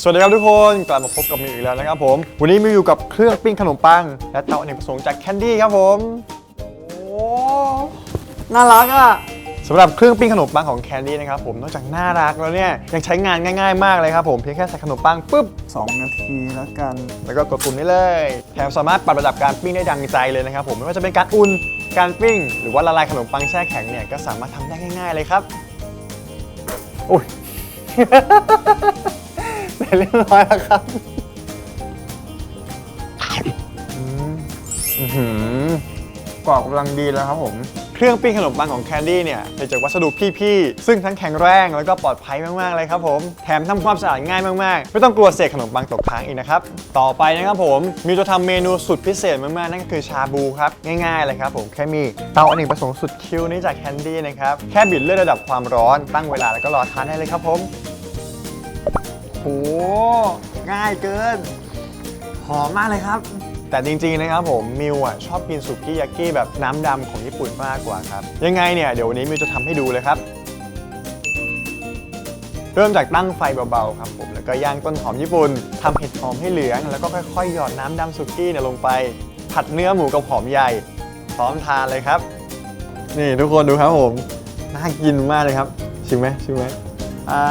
สวัสดีครับทุกคนกลับมาพบกับมิวอีกแล้วนะครับผม วันนี้มิวอยู่กับเครื่องปิ้งขนมปัง และเตาอเนกประสงค์จากแคนดี้ครับผมโอ้น่ารักอะสำหรับเครื่องปิ้งขนมปังของแคนดี้นะครับผมนอกจากน่ารักแล้วเนี่ยยังใช้งานง่ายๆมากเลยครับผมเพียงแค่ใส่ขนมปังปุ๊บ 2 นาทีแล้วกัน แล้วก็กดปุ่มนี้เลยแถมสามารถปรับระดับการปิ้งได้ดังใจเลยนะครับผมไม่ว่าจะเป็นการอุ่นการปิ้ง หรือว่าละลายขนมปังแช่แข็งเนี่ยก็สามารถทำได้ง่าย ๆเลยครับโอ้ย เสร็จเรียบร้อยแล้วครับอื้อหือกรอบกำลังดีแล้วครับผม เครื่องปิ้งขนมปังของแคนดี้เนี่ยผลิตจากวัสดุพี่ๆ ซึ่งทั้งแข็งแรงแล้วก็ปลอดภัยมากๆเลยครับผม แถมทำความสะอาดง่ายมากๆ ไม่ต้องกลัวเศษขนมปังตกค้างอีกนะครับ ต่อไปนะครับผมมิวจะทำเมนูสุดพิเศษมากๆ นั่นก็คือชาบูครับ ง่ายๆเลยครับผมแค่มีเตาอเนกประสงค์สุดคิวนี้จากแคนดี้นะครับ แค่บิดเลือกระดับความร้อนตั้งเวลาแล้วก็รอทานได้เลยครับผม โอ้ง่ายเกิน หอมมากเลยครับ แต่จริงๆนะครับผมมิวอะชอบกินสุกี้ยากิแบบน้ำดำของญี่ปุ่นมากกว่าครับ ยังไงเนี่ยเดี๋ยววันนี้มิวจะทำให้ดูเลยครับ เริ่มจากตั้งไฟเบาๆครับผมแล้วก็ย่างต้นหอมญี่ปุ่นทำเห็ดหอมให้เหลือง แล้วก็ค่อยๆ หยอดน้ำดำสุกี้เนี่ยลงไป ผัดเนื้อหมูกับหอมใหญ่ พร้อมทานเลยครับ นี่ทุกคนดูครับผมน่ากินมากเลยครับชิมไหมชิมไหมอ่า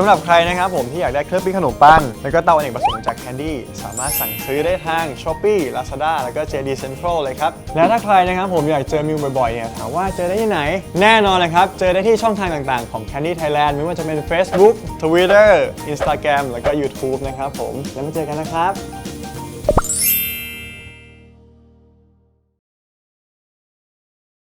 สำหรับใครนะครับผมที่อยากได้เครื่องปิ้งขนมปัง แล้วก็เตาอเนกประสงค์จากแคนดี้สามารถสั่งซื้อได้ทาง s h o p e e Lazada แล้วก็ JD Central เลยครับ และถ้าใครนะครับผมอยากเจอมิวบ่อยๆเนี่ยถามว่าเจอได้ที่ไหน แน่นอนเลยครับ เจอได้ที่ช่องทางต่างๆของ Candy Thailand ไม่ว่าจะเป็น Facebook Twitter Instagram แล้วก็ YouTube นะครับผมแล้วมาเจอกันนะครับ